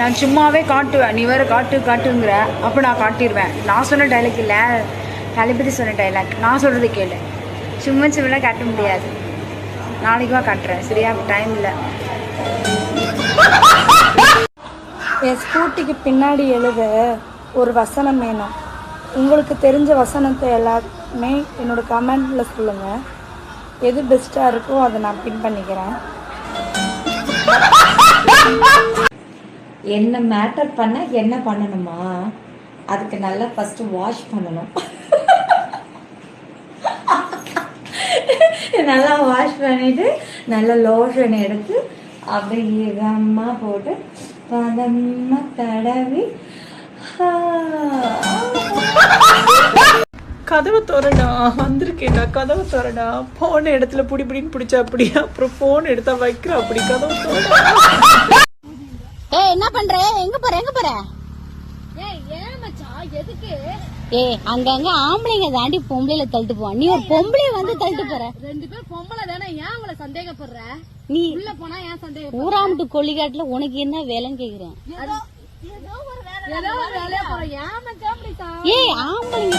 நான் சும்மாவே காட்டுவேன். நீ வேறு காட்டு காட்டுங்கிற. அப்போ நான் காட்டிடுவேன் நான் சொன்ன டைலாக் இல்லை. தளபதி சொன்ன டைலாக் நான் சொல்கிறது கேளு. சும்மா சும்மா காட்ட முடியாது. நாளைக்கு வா காட்டுறேன். சரியா? டைம் இல்லை. என் ஸ்கூட்டிக்கு பின்னாடி எழுத ஒரு வசனம் வேணும். உங்களுக்கு தெரிஞ்ச வசனத்தை எல்லாமே என்னோட கமெண்டில் சொல்லுங்கள் எது பெஸ்ட்டாக இருக்கோ அதை நான் பின் பண்ணிக்கிறேன். என்ன மேட்டர் பண்ண என்ன பண்ணணுமா? அதுக்கு நல்லா ஃபர்ஸ்ட் வாஷ் பண்ணணும். நல்லா வாஷ் பண்ணிட்டு நல்லா லோஷன் எடுத்து அப்படியே இதமாக போட்டு பதமாக தடவி கதவை திறடா வந்திருக்கேடா கதவை திறடா. போன இடத்துல புடி புடின்னு பிடிச்சா அப்படி அப்புறம் போன் எடுத்தா வைக்கிற அப்படி கதவை திறடா. பண்ற? எங்க போற? எங்க போற? ஏய் அங்கங்க ஆம்பளைங்க தாண்டி பொம்பளைல தள்ளிட்டு போவான். நீ ஒரு பொம்பளைய வந்து தள்ளிட்டு போற? ரெண்டு பேர் பொம்பளை தானே ஏன் அவளை சந்தேகப்படுற? நீ உள்ள போனா ஏன் சந்தேகம் ஊராமட்டு கொல்லிக்காட்டுல உனக்கு என்ன வேலைன்னு கேக்குறேன். ஏய் ஆம்பளைங்க